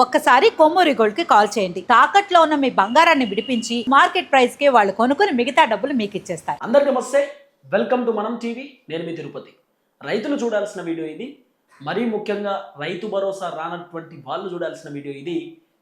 ఒక్కసారి కొమ్మూరి గోల్డ్కి కాల్ చేయండి. తాకట్లో ఉన్న మీ బంగారాన్ని విడిపించి మార్కెట్ ప్రైస్కి వాళ్ళు కొనుక్కుని మిగతా డబ్బులు మీకు ఇచ్చేస్తారు. అందరికీ నమస్తే. Welcome to Manam TV. నేను మీ తిరుపతి. రైతులు చూడాల్సిన వీడియో ఇది. మరీ ముఖ్యంగా రైతు భరోసా రానటువంటి వాళ్ళు చూడాల్సిన వీడియో ఇది.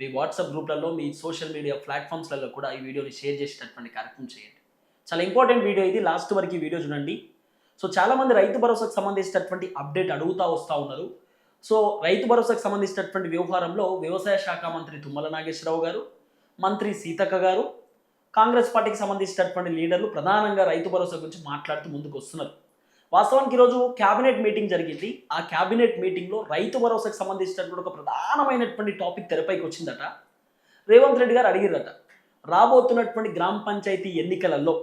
మీ వాట్సాప్ గ్రూప్లలో మీ సోషల్ మీడియా ప్లాట్ఫామ్స్లలో కూడా ఈ వీడియోని షేర్ చేసేటటువంటి కార్యక్రమం చేయండి. చాలా ఇంపార్టెంట్ వీడియో ఇది. లాస్ట్ వరకు ఈ వీడియో చూడండి. సో చాలామంది రైతు భరోసాకు సంబంధించినటువంటి అప్డేట్ అడుగుతూ వస్తూ ఉన్నారు. సో రైతు భరోసాకు సంబంధించినటువంటి వ్యవహారంలో వ్యవసాయ శాఖ మంత్రి తుమ్మల నాగేశ్వరరావు గారు మంత్రి సీతక్క గారు కాంగ్రెస్ పార్టీకి సంబంధించినటువంటి లీడర్లు ప్రధానంగా రైతు భరోసా గురించి మాట్లాడుతూ ముందుకు వస్తున్నారు. వాస్తవానికి ఈరోజు క్యాబినెట్ మీటింగ్ జరిగింది. ఆ క్యాబినెట్ మీటింగ్లో రైతు భరోసాకు సంబంధించినటువంటి ఒక ప్రధానమైనటువంటి టాపిక్ తెరపైకి వచ్చిందట. రేవంత్ రెడ్డి గారు అడిగిరట రాబోతున్నటువంటి గ్రామ పంచాయతీ ఎన్నికలలో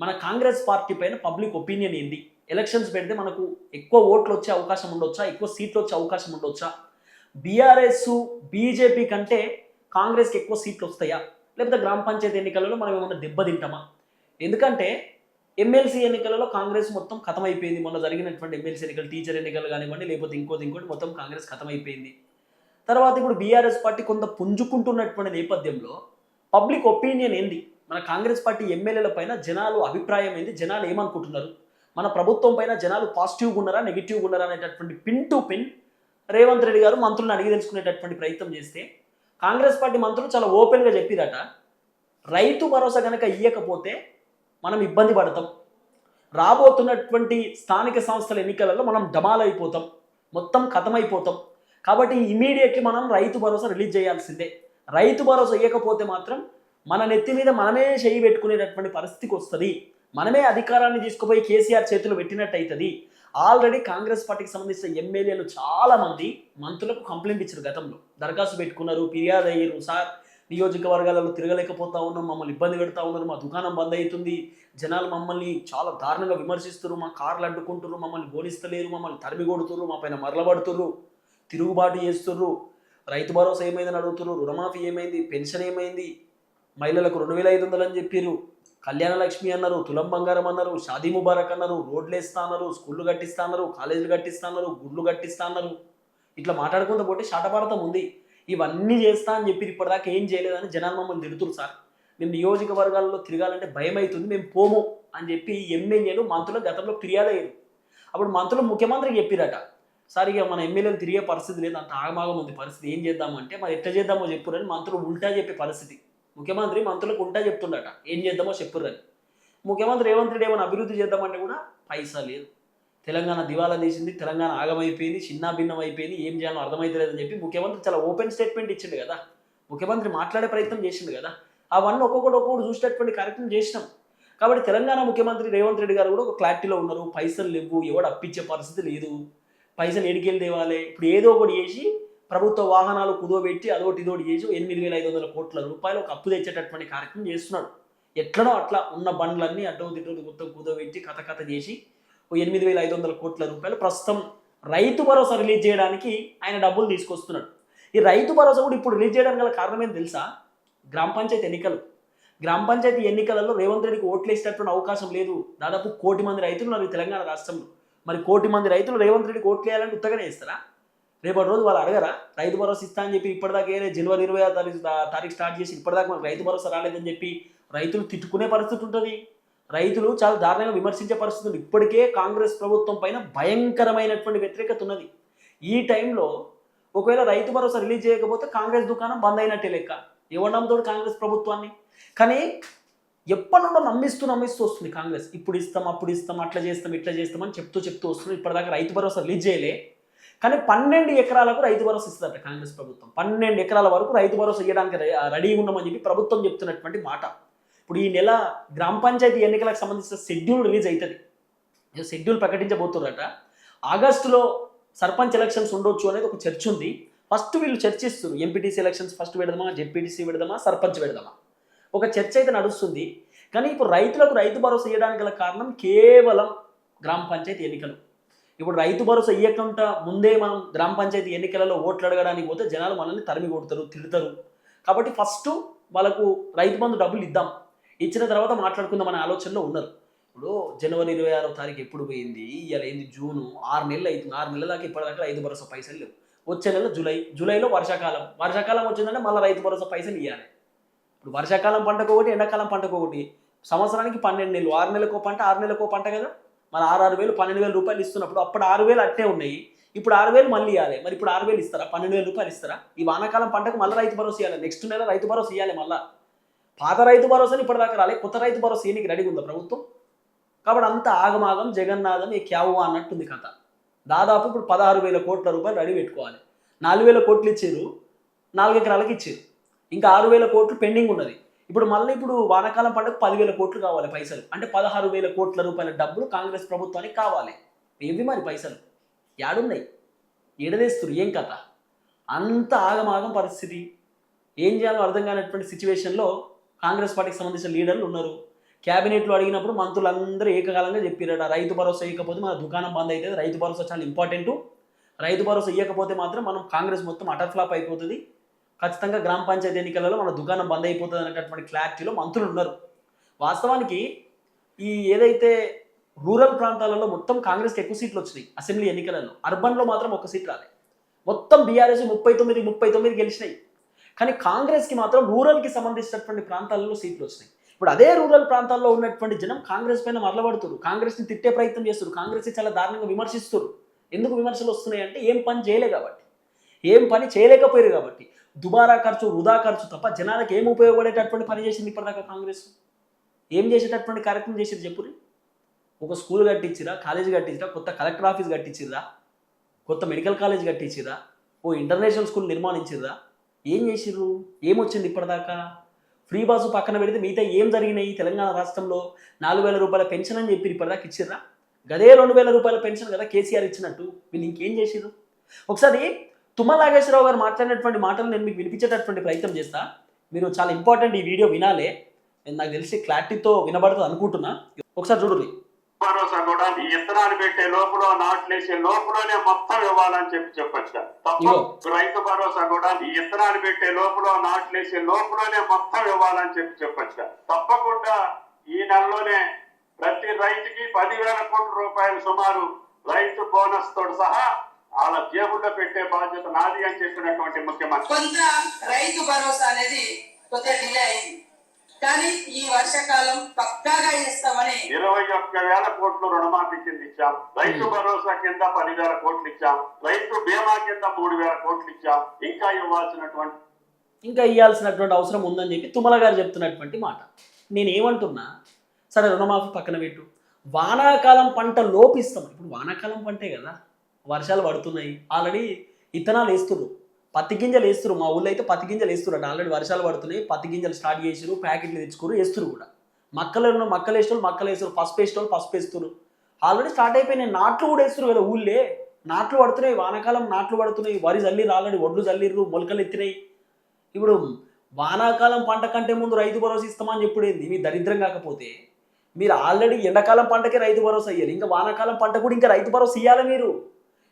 మన కాంగ్రెస్ పార్టీ పైన పబ్లిక్ ఒపీనియన్ ఏంది? ఎలక్షన్స్ పెడితే మనకు ఎక్కువ ఓట్లు వచ్చే అవకాశం ఉండొచ్చా? ఎక్కువ సీట్లు వచ్చే అవకాశం ఉండొచ్చా? బీఆర్ఎస్ బీజేపీ కంటే కాంగ్రెస్కి ఎక్కువ సీట్లు వస్తాయా? లేకపోతే గ్రామ పంచాయతీ ఎన్నికలలో మనం ఏమన్నా దెబ్బతింటామా ఎందుకంటే ఎమ్మెల్సీ ఎన్నికలలో కాంగ్రెస్ మొత్తం ఖతం అయిపోయింది మొన్న జరిగినటువంటి ఎమ్మెల్సీ ఎన్నికలు టీచర్ ఎన్నికలు కానివ్వండి లేకపోతే ఇంకోటి ఇంకోటి మొత్తం కాంగ్రెస్ ఖతమైపోయింది అయిపోయింది తర్వాత ఇప్పుడు బీఆర్ఎస్ పార్టీ కొంత పుంజుకుంటున్నటువంటి నేపథ్యంలో పబ్లిక్ ఒపీనియన్ ఏంది? మన కాంగ్రెస్ పార్టీ ఎమ్మెల్యేల పైన జనాలు అభిప్రాయం ఏంది? జనాలు ఏమనుకుంటున్నారు? మన ప్రభుత్వం పైన జనాలు పాజిటివ్గా ఉన్నారా నెగిటివ్గా ఉన్నారా అనేటటువంటి pin to pin Revanth Reddy గారు మంత్రులను అడిగి తెలుసుకునేటటువంటి ప్రయత్నం చేస్తే కాంగ్రెస్ పార్టీ మంత్రులు చాలా ఓపెన్గా చెప్పిరట రైతు భరోసా కనుక ఇయ్యకపోతే మనం ఇబ్బంది పడతాం. రాబోతున్నటువంటి స్థానిక సంస్థల ఎన్నికలలో మనం డమాల్ అయిపోతాం మొత్తం కథమైపోతాం. కాబట్టి ఇమీడియట్లీ మనం రైతు భరోసా రిలీజ్ చేయాల్సిందే. రైతు భరోసా ఇవ్వకపోతే మాత్రం మన నెత్తి మీద మనమే చేయి పెట్టుకునేటటువంటి పరిస్థితికి వస్తుంది. మనమే అధికారాన్ని తీసుకుపోయి కేసీఆర్ చేతులు పెట్టినట్టు అవుతుంది ఆల్రెడీ కాంగ్రెస్ పార్టీకి సంబంధించిన ఎమ్మెల్యేలు చాలా మంది మంత్రులకు కంప్లైంట్ ఇచ్చారు గతంలో. దరఖాస్తు పెట్టుకున్నారు ఫిర్యాదు అయ్యారు. సార్ నియోజకవర్గాలలో తిరగలేకపోతా ఉన్నాం మమ్మల్ని ఇబ్బంది పెడతా ఉన్నారు మా దుకాణం బంద్ అవుతుంది జనాలు మమ్మల్ని చాలా దారుణంగా విమర్శిస్తున్నారు. మా కార్లు అడ్డుకుంటున్నారు మమ్మల్ని గోలిస్తలేరు మమ్మల్ని తరిమి కొడుతున్నారు మా పైన మరలబడుతుర్రు తిరుగుబాటు చేస్తుర్రు రైతు భరోసా ఏమైందని అడుగుతున్నారు రుణమాఫీ ఏమైంది పెన్షన్ ఏమైంది మహిళలకు రెండు వేల ఐదు వందలు అని చెప్పారు. కళ్యాణ లక్ష్మి అన్నారు తులం బంగారం అన్నారు షాదీ ముబారక్ అన్నారు రోడ్లు వేస్తా అన్నారు స్కూళ్ళు కట్టిస్తా అన్నారు కాలేజీలు కట్టిస్తా అన్నారు గుడ్లు కట్టిస్తా అన్నారు. ఇట్లా మాట్లాడుకుంటూ పోతే శాటభారతం ఉంది. ఇవన్నీ చేస్తా అని చెప్పి ఇప్పటిదాకా ఏం చేయలేదని జనాలు మమ్మల్ని తిడుతురు సార్. మేము నియోజకవర్గాల్లో తిరగాలంటే భయం అవుతుంది మేము పోము అని చెప్పి ఎమ్మెల్యేలు మంత్రులు గతంలో ఫిర్యాదు అయ్యారు అప్పుడు మంత్రులు ముఖ్యమంత్రికి చెప్పిరట సార్ ఇక మన ఎమ్మెల్యేలు తిరిగే పరిస్థితి లేదు అంత ఆగమాగం ఉంది పరిస్థితి ఏం చేద్దామంటే మరి ఎట్లా చేద్దామో చెప్పురని మంత్రులు ఉల్టా చెప్పే పరిస్థితి. ముఖ్యమంత్రి మంత్రులకు ఉంటా చెప్తుండట. ఏం చేద్దామో చెప్పుర్రని. ముఖ్యమంత్రి రేవంత్ రెడ్డి ఏమైనా అభివృద్ధి చేద్దామంటే కూడా పైసా లేదు. తెలంగాణ దివాలా తీసింది తెలంగాణ ఆగమైపోయింది చిన్న భిన్నం అయిపోయింది ఏం చేయాలో అర్థమైతలేదని చెప్పి ముఖ్యమంత్రి చాలా ఓపెన్ స్టేట్మెంట్ ఇచ్చిండు కదా. ముఖ్యమంత్రి మాట్లాడే ప్రయత్నం చేసిండు కదా. అవన్నీ ఒక్కొక్కటి ఒక్కొక్కటి చూసేటటువంటి కార్యక్రమం చేసినాం. కాబట్టి తెలంగాణ ముఖ్యమంత్రి రేవంత్ రెడ్డి గారు కూడా ఒక క్లారిటీలో ఉన్నారు. పైసలు లేవు ఎవడు అప్పించే పరిస్థితి లేదు. పైసలు ఎడికెళ్ళి తేవాలి. ఇప్పుడు ఏదో ఒకటి చేసి ప్రభుత్వ వాహనాలు కుదోబెట్టి అదొకటి ఇదోటి చేసి ఎనిమిది వేల ఐదు వందల కోట్ల రూపాయలు ఒక అప్పు తెచ్చేటటువంటి కార్యక్రమం చేస్తున్నాడు. ఎట్లనో అట్లా ఉన్న బండ్లన్నీ అడ్డం తిట్టు మొత్తం కుదోబెట్టి కథ కథ చేసి ఓ ఎనిమిది వేల ఐదు వందల కోట్ల రూపాయలు ప్రస్తుతం రైతు భరోసా రిలీజ్ చేయడానికి ఆయన డబ్బులు తీసుకొస్తున్నాడు. ఈ రైతు భరోసా కూడా ఇప్పుడు రిలీజ్ చేయడానికి గల కారణం ఏంటి తెలుసా? గ్రామ పంచాయతీ ఎన్నికలు. గ్రామ పంచాయతీ ఎన్నికలలో రేవంత్ రెడ్డికి ఓట్లు వేసేటటువంటి అవకాశం లేదు. దాదాపు కోటి మంది రైతులు ఉన్నారు తెలంగాణ రాష్ట్రంలో. మరి కోటి మంది రైతులు రేవంత్ రెడ్డికి ఓట్లు వేయాలంటే ఉత్తగానే ఇస్తారా రేపటి రోజు వాళ్ళు అడగరా? రైతు భరోసా ఇస్తా అని చెప్పి ఇప్పటిదాకా జనవరి ఇరవై ఆరు తారీఖు తారీఖు స్టార్ట్ చేసి ఇప్పటిదాకా మనకు రైతు భరోసా రాలేదని చెప్పి రైతులు తిట్టుకునే పరిస్థితి ఉంటుంది. రైతులు చాలా దారుణంగా విమర్శించే పరిస్థితి ఉంది. ఇప్పటికే కాంగ్రెస్ ప్రభుత్వం పైన భయంకరమైనటువంటి వ్యతిరేకత ఉన్నది. ఈ టైంలో ఒకవేళ రైతు భరోసా రిలీజ్ చేయకపోతే కాంగ్రెస్ దుకాణం బంద్ అయినట్టే లెక్క. ఎవరు నమ్ముతాడు కాంగ్రెస్ ప్రభుత్వాన్ని? కానీ ఎప్పటి నుండో నమ్మిస్తూ నమ్మిస్తూ వస్తుంది కాంగ్రెస్. ఇప్పుడు ఇస్తాం అప్పుడు ఇస్తాం అట్లా చేస్తాం ఇట్లా చేస్తాం అని చెప్తూ చెప్తూ వస్తుంది. ఇప్పటిదాకా రైతు భరోసా రిలీజ్ చేయలే. కానీ పన్నెండు ఎకరాలకు రైతు భరోసా ఇస్తుందట కాంగ్రెస్ ప్రభుత్వం. పన్నెండు ఎకరాల వరకు రైతు భరోసా ఇవ్వడానికి రెడీ ఉండమని చెప్పి ప్రభుత్వం చెప్తున్నటువంటి మాట. ఇప్పుడు ఈ నెల గ్రామ పంచాయతీ ఎన్నికలకు సంబంధించిన షెడ్యూల్ రిలీజ్ అవుతుంది షెడ్యూల్ ప్రకటించబోతున్నారట. ఆగస్టులో సర్పంచ్ ఎలక్షన్స్ ఉండొచ్చు అనేది ఒక చర్చ ఉంది. ఫస్ట్ వీళ్ళు చర్చిస్తారు ఎంపీటీసీ ఎలక్షన్స్ ఫస్ట్ పెడదామా జెడ్పీటీసీ పెడదామా సర్పంచ్ పెడదామా? ఒక చర్చ అయితే నడుస్తుంది. కానీ ఇప్పుడు రైతులకు రైతు భరోసా ఇవ్వడానికి గల కారణం కేవలం గ్రామ పంచాయతీ ఎన్నికలు. ఇప్పుడు రైతు భరోసా ఇవ్వకుండా ముందే మనం గ్రామ పంచాయతీ ఎన్నికలలో ఓట్లు అడగడానికి పోతే జనాలు మనల్ని తరిమి కొడతారు తిడతారు. కాబట్టి ఫస్ట్ వాళ్ళకు రైతు బంధు డబ్బులు ఇద్దాం. ఇచ్చిన తర్వాత మాట్లాడుకుందాం అనే ఆలోచనలో ఉన్నారు. ఇప్పుడు జనవరి ఇరవై ఆరో తారీఖు ఎప్పుడు పోయింది? ఇవాళ ఏంది? జూను. ఆరు నెలలు అవుతుంది ఆరు నెలల దాకా ఇప్పటిదాకా రైతు భరోసా పైసలు లేవు. వచ్చే నెల జూలై. జూలైలో వర్షాకాలం. వర్షాకాలం వచ్చిందంటే మళ్ళీ రైతు భరోసా పైసలు ఇవ్వాలి ఇప్పుడు వర్షాకాలం పంటకు ఒకటి ఎండాకాలం పంటకు ఒకటి. సంవత్సరానికి పన్నెండు నెలలు. ఆరు నెలలకు పంట ఆరు నెలలకు పంట కదా? మరి ఆరు ఆరు వేలు పన్నెండు వేల రూపాయలు ఇస్తున్నప్పుడు అప్పుడు ఆరు వేలు అట్టే ఉన్నాయి. ఇప్పుడు ఆరు వేలు మళ్ళీ ఇవ్వాలి మరి ఇప్పుడు ఆరు వేలు ఇస్తారా? పన్నెండు వేల రూపాయలు ఇస్తారా? ఈ వానాకాలం పంటకు మళ్ళీ రైతు భరోసా ఇవ్వాలి నెక్స్ట్ నెల రైతు భరోసా ఇవ్వాలి మళ్ళీ. పాత రైతు భరోసాని ఇప్పటిదాకా రాలే. కొత్త రైతు భరోసా ఈయనకి రెడీగా ఉందా ప్రభుత్వం? కాబట్టి అంత ఆగమాగం జగన్నాథం ఈ క్యావు అన్నట్టుంది కథ. దాదాపు ఇప్పుడు పదహారు వేల కోట్ల రూపాయలు రెడీ పెట్టుకోవాలి. నాలుగు వేల కోట్లు ఇచ్చారు. నాలుగు ఎకరాలకు ఇచ్చారు. ఇంకా ఆరు వేల కోట్లు పెండింగ్ ఉన్నది. ఇప్పుడు మళ్ళీ ఇప్పుడు వానాకాలం పండుగ పదివేల కోట్లు కావాలి పైసలు. అంటే పదహారు వేల కోట్ల రూపాయల డబ్బులు కాంగ్రెస్ ప్రభుత్వానికి కావాలి. ఏవి మరి పైసలు? ఏడున్నాయి ఎడదేస్తురు ఏం కథ? అంత ఆగమాగం పరిస్థితి. ఏం చేయాలో అర్థం కానటువంటి సిచ్యువేషన్లో కాంగ్రెస్ పార్టీకి సంబంధించిన లీడర్లు ఉన్నారు. క్యాబినెట్లో అడిగినప్పుడు మంత్రులందరూ ఏకకాలంగా చెప్పారట రైతు భరోసా ఇవ్వకపోతే మన దుకాణం బంద్ అవుతుంది రైతు భరోసా చాలా ఇంపార్టెంట్ రైతు భరోసా ఇవ్వకపోతే మాత్రం మనం కాంగ్రెస్ మొత్తం అటర్ఫ్లాప్ అయిపోతుంది. ఖచ్చితంగా గ్రామ పంచాయతీ ఎన్నికలలో మన దుకాణం బంద్ అయిపోతుంది అనేటటువంటి క్లారిటీలో మంత్రులు ఉన్నారు. వాస్తవానికి ఈ ఏదైతే రూరల్ ప్రాంతాలలో మొత్తం కాంగ్రెస్కి ఎక్కువ సీట్లు వచ్చినాయి అసెంబ్లీ ఎన్నికలలో అర్బన్లో మాత్రం ఒక సీట్ రాలే. మొత్తం బీఆర్ఎస్ ముప్పై తొమ్మిది ముప్పై తొమ్మిది గెలిచినాయి. కానీ కాంగ్రెస్కి మాత్రం రూరల్కి సంబంధించినటువంటి ప్రాంతాలలో సీట్లు వచ్చినాయి. ఇప్పుడు అదే రూరల్ ప్రాంతాల్లో ఉన్నటువంటి జనం కాంగ్రెస్ పైన మరలబడుతున్నారు కాంగ్రెస్ని తిట్టే ప్రయత్నం చేస్తారు. కాంగ్రెస్ని చాలా దారుణంగా విమర్శిస్తారు. ఎందుకు విమర్శలు వస్తున్నాయి అంటే ఏం పని చేయలే కాబట్టి. ఏం పని చేయలేకపోయారు కాబట్టి. దుబారా ఖర్చు వృధా ఖర్చు తప్ప జనాలకు ఏం ఉపయోగపడేటటువంటి పని చేసింది ఇప్పటిదాకా కాంగ్రెస్? ఏం చేసేటటువంటి కార్యక్రమం చేసేది చెప్పురి ఒక స్కూల్ కట్టించిరా కాలేజ్ కట్టించిరా కొత్త కలెక్టర్ ఆఫీస్ కట్టించిరా కొత్త మెడికల్ కాలేజ్ కట్టించిరా ఓ ఇంటర్నేషనల్ స్కూల్ నిర్మాణించిరా ఏం చేసిర్రు? ఏమొచ్చింది ఇప్పటిదాకా? ఫ్రీ బాసు పక్కన పెడితే మిగతా ఏం జరిగినాయి? తెలంగాణ రాష్ట్రంలో నాలుగు వేల రూపాయల పెన్షన్ అని చెప్పి ఇప్పటిదాకా ఇచ్చిర్రా? గదే రెండు వేల రూపాయల పెన్షన్ కదా కేసీఆర్ ఇచ్చినట్టు. వీళ్ళు ఇంకేం చేసిర్రు? ఒకసారి తుమ్మల నాగేశ్వరరావు గారు మాట్లాడినటువంటి మాటలు నేను మీకు వినిపించేటటువంటి ప్రయత్నం చేస్తా. మీరు చాలా ఇంపార్టెంట్ ఈ వీడియో వినాలే. నేను నాకు తెలిసి క్లారిటీతో వినబడుతుంది అనుకుంటున్నా. ఒకసారి చూడండి భరోసా కూడా ఈ ఇత్తనాలు పెట్టే లోపల నాట్లేసే లోపలనే మొత్తం ఇవ్వాలని చెప్పి చెప్పొచ్చు. తప్ప రైతు భరోసా కూడా ఈ ఇత్తనాలు పెట్టే లోపల నాట్లేసే లోపలనే మొత్తం ఇవ్వాలని చెప్పి చెప్పొచ్చు తప్పకుండా ఈ నెలలోనే ప్రతి రైతుకి పదివేల కోట్ల రూపాయలు సుమారు రైతు బోనస్ తోడు సహా వాళ్ళ జేబుల్లో పెట్టే బాధ్యత నాది అని చెప్పినటువంటి ముఖ్యమంత్రి. కొంత రైతు భరోసా అనేది కొంత డిలే అయింది. కానీ ఈ వర్షాకాలం పక్కాగా ఇస్తామని ఇరవై ఒక్క వేల కోట్లు రుణమాఫీ కింద ఇచ్చాం. రైతు భరోసా కింద పదివేల కోట్లు ఇచ్చాం. రైతు బీమా కింద మూడు వేల కోట్లు ఇచ్చాం. ఇంకా ఇవ్వాల్సినటువంటి ఇంకా ఇవ్వాల్సినటువంటి అవసరం ఉందని చెప్పి తుమ్మల గారు చెప్తున్నటువంటి మాట. నేను ఏమంటున్నా సరే రుణమాఫీ పక్కన పెట్టు. వానాకాలం పంట లోపిస్తాం. ఇప్పుడు వానాకాలం పంటే కదా. వర్షాలు పడుతున్నాయి. ఆల్రెడీ ఇత్తనాలు వేస్తున్నారు పత్తి గింజలు వేస్తున్నారు మా ఊళ్ళో అయితే పత్తి గింజలు వేస్తున్నారు ఆల్రెడీ వర్షాలు పడుతున్నాయి. పత్తి గింజలు స్టార్ట్ చేసిరు ప్యాకెట్లు తెచ్చుకోరు వేస్తున్నారు కూడా. మక్కలు మక్కలు వేస్తారు మక్కలు వేస్తారు పసుపు వేస్తారు పసుపు వేస్తున్నారు ఆల్రెడీ స్టార్ట్ అయిపోయినాయి. నాట్లు కూడా వేస్తున్నారు కదా ఊళ్ళే. నాట్లు పడుతున్నాయి. వానాకాలం నాట్లు పడుతున్నాయి. వరి జల్లిరు ఆల్రెడీ ఒడ్లు జల్లిర్రు మొలకలు ఎత్తినాయి. ఇప్పుడు వానాకాలం పంట కంటే ముందు రైతు భరోసా ఇస్తామని చెప్పుడేంది? మీ దరిద్రం కాకపోతే. మీరు ఆల్రెడీ ఎండాకాలం పంటకే రైతు భరోసా ఇవ్వాలి ఇంకా వానాకాలం పంట కూడా ఇంకా రైతు భరోసా ఇవ్వాలి మీరు?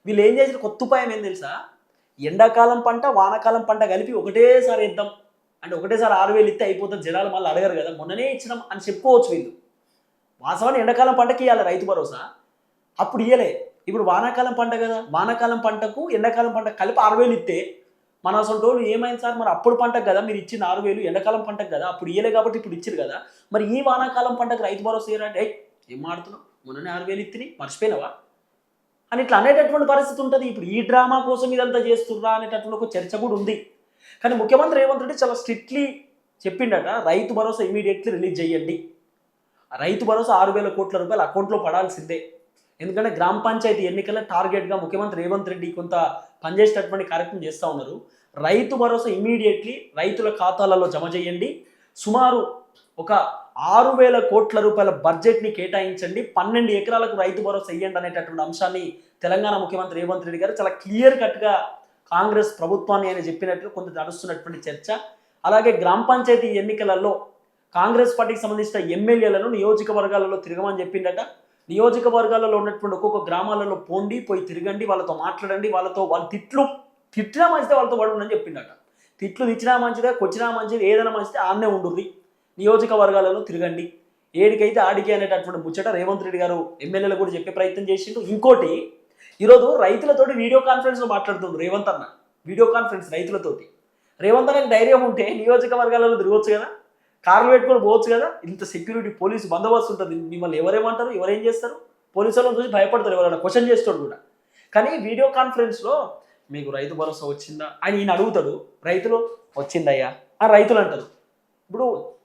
వీళ్ళు ఏం చేసిన కొత్త ఉపాయం ఏం తెలుసా? ఎండాకాలం పంట వానాకాలం పంట కలిపి ఒకటేసారి ఇద్దాం అంటే ఒకటేసారి ఆరు వేలు ఇస్తే అయిపోతుంది. జనాలు మళ్ళీ అడగరు కదా. మొన్ననే ఇచ్చినాం అని చెప్పుకోవచ్చు వీళ్ళు. వాస్తవాన్ని ఎండాకాలం పంటకి ఇవ్వాలి రైతు భరోసా. అప్పుడు ఇవ్వలే ఇప్పుడు వానాకాలం పంట కదా. వానాకాలం పంటకు ఎండాకాలం పంట కలిపి ఆరు వేలు ఇస్తే మన అసలు ఏమైంది సార్? మరి అప్పుడు పంటకు కదా మీరు ఇచ్చిన ఆరు వేలు. ఎండాకాలం పంటకు కదా. అప్పుడు ఇయ్యలే కాబట్టి ఇప్పుడు ఇచ్చారు కదా. మరి ఈ వానాకాలం పంటకు రైతు భరోసా ఇయ్యారంటే ఏం మాడుతున్నావు? మొన్ననే ఆరు వేలు ఇత్తిని మర్చిపోయినావా? అని ఇట్లా అనేటటువంటి పరిస్థితి ఉంటుంది. ఇప్పుడు ఈ డ్రామా కోసం ఇదంతా చేస్తుర్రా అనేటటువంటి ఒక చర్చ కూడా ఉంది. కానీ ముఖ్యమంత్రి రేవంత్ రెడ్డి చాలా స్ట్రిక్ట్లీ చెప్పిండట రైతు భరోసా ఇమీడియట్లీ రిలీజ్ చేయండి రైతు భరోసా ఆరు వేల కోట్ల రూపాయలు అకౌంట్లో పడాల్సిందే. ఎందుకంటే గ్రామ పంచాయతీ ఎన్నికల టార్గెట్గా ముఖ్యమంత్రి రేవంత్ రెడ్డి కొంత పనిచేసేటటువంటి కార్యక్రమం చేస్తూ ఉన్నారు. రైతు భరోసా ఇమీడియట్లీ రైతుల ఖాతాలలో జమ చేయండి సుమారు ఒక ఆరు వేల కోట్ల రూపాయల బడ్జెట్ని కేటాయించండి. పన్నెండు ఎకరాలకు రైతు భరోసా ఇవ్వండి అనేటటువంటి అంశాన్ని తెలంగాణ ముఖ్యమంత్రి రేవంత్ రెడ్డి గారు చాలా క్లియర్ కట్గా కాంగ్రెస్ ప్రభుత్వాన్ని ఆయన చెప్పినట్లు కొంత నడుస్తున్నటువంటి చర్చ. అలాగే గ్రామ పంచాయతీ ఎన్నికలలో కాంగ్రెస్ పార్టీకి సంబంధించిన ఎమ్మెల్యేలను నియోజకవర్గాలలో తిరగమని చెప్పిండట. నియోజకవర్గాలలో ఉన్నటువంటి ఒక్కొక్క గ్రామాలలో పోండి పోయి తిరగండి వాళ్ళతో మాట్లాడండి వాళ్ళతో వాళ్ళ తిట్లు తిట్టినా మంచిదే వాళ్ళతో పడుండని చెప్పిండట. తిట్లు తెచ్చినా మంచిదే కొచ్చినా మంచిది ఏదైనా మంచిదే ఆన్నే ఉండుర్రి. నియోజకవర్గాలలో తిరగండి. ఏడికైతే ఆడికి అనేటటువంటి ముచ్చట రేవంత్ రెడ్డి గారు ఎమ్మెల్యేలు కూడా చెప్పే ప్రయత్నం చేసిండు. ఇంకోటి ఈరోజు రైతులతోటి వీడియో కాన్ఫరెన్స్లో మాట్లాడుతుంది రేవంత్ అన్న. Video conference రైతులతోటి. రేవంత్ అన్నకి ధైర్యం ఉంటే నియోజకవర్గాలలో తిరగవచ్చు కదా? కార్లు పెట్టుకొని పోవచ్చు కదా? ఇంత సెక్యూరిటీ పోలీసు బందోబస్తు ఉంటుంది. మిమ్మల్ని ఎవరేమంటారు? ఎవరేం చేస్తారు? పోలీసు వాళ్ళని చూసి భయపడతారు ఎవరైనా క్వశ్చన్ చేస్తాడు కూడా. కానీ వీడియో కాన్ఫరెన్స్లో మీకు రైతు భరోసా వచ్చిందా అని ఈయన అడుగుతాడు. రైతులు వచ్చిందయ్యా ఆ రైతులు అంటారు. ఇప్పుడు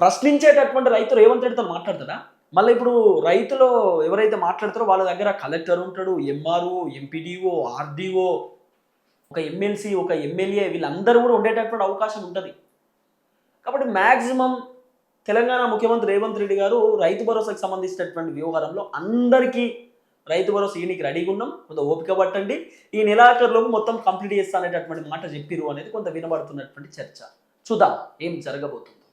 ప్రశ్నించేటటువంటి రైతు రేవంత్ రెడ్డితో మాట్లాడతాడా? మళ్ళీ ఇప్పుడు రైతులు ఎవరైతే మాట్లాడతారో వాళ్ళ దగ్గర కలెక్టర్ ఉంటాడు ఎంఆర్ఓ ఎంపీడీఓ ఆర్డీఓ ఒక ఎమ్మెల్సీ ఒక ఎమ్మెల్యే వీళ్ళందరూ కూడా ఉండేటటువంటి అవకాశం ఉంటుంది. కాబట్టి మ్యాక్సిమం తెలంగాణ ముఖ్యమంత్రి రేవంత్ రెడ్డి గారు రైతు భరోసాకు సంబంధించినటువంటి వ్యవహారంలో అందరికీ రైతు భరోసా ఈయనకి రెడీగా ఉన్నాం. కొంత ఓపిక పట్టండి. ఈ నెలాఖరులోపు మొత్తం కంప్లీట్ చేస్తా అనేటటువంటి మాట చెప్పిరు అనేది కొంత వినబడుతున్నటువంటి చర్చ. చూద్దాం ఏం జరగబోతుంది.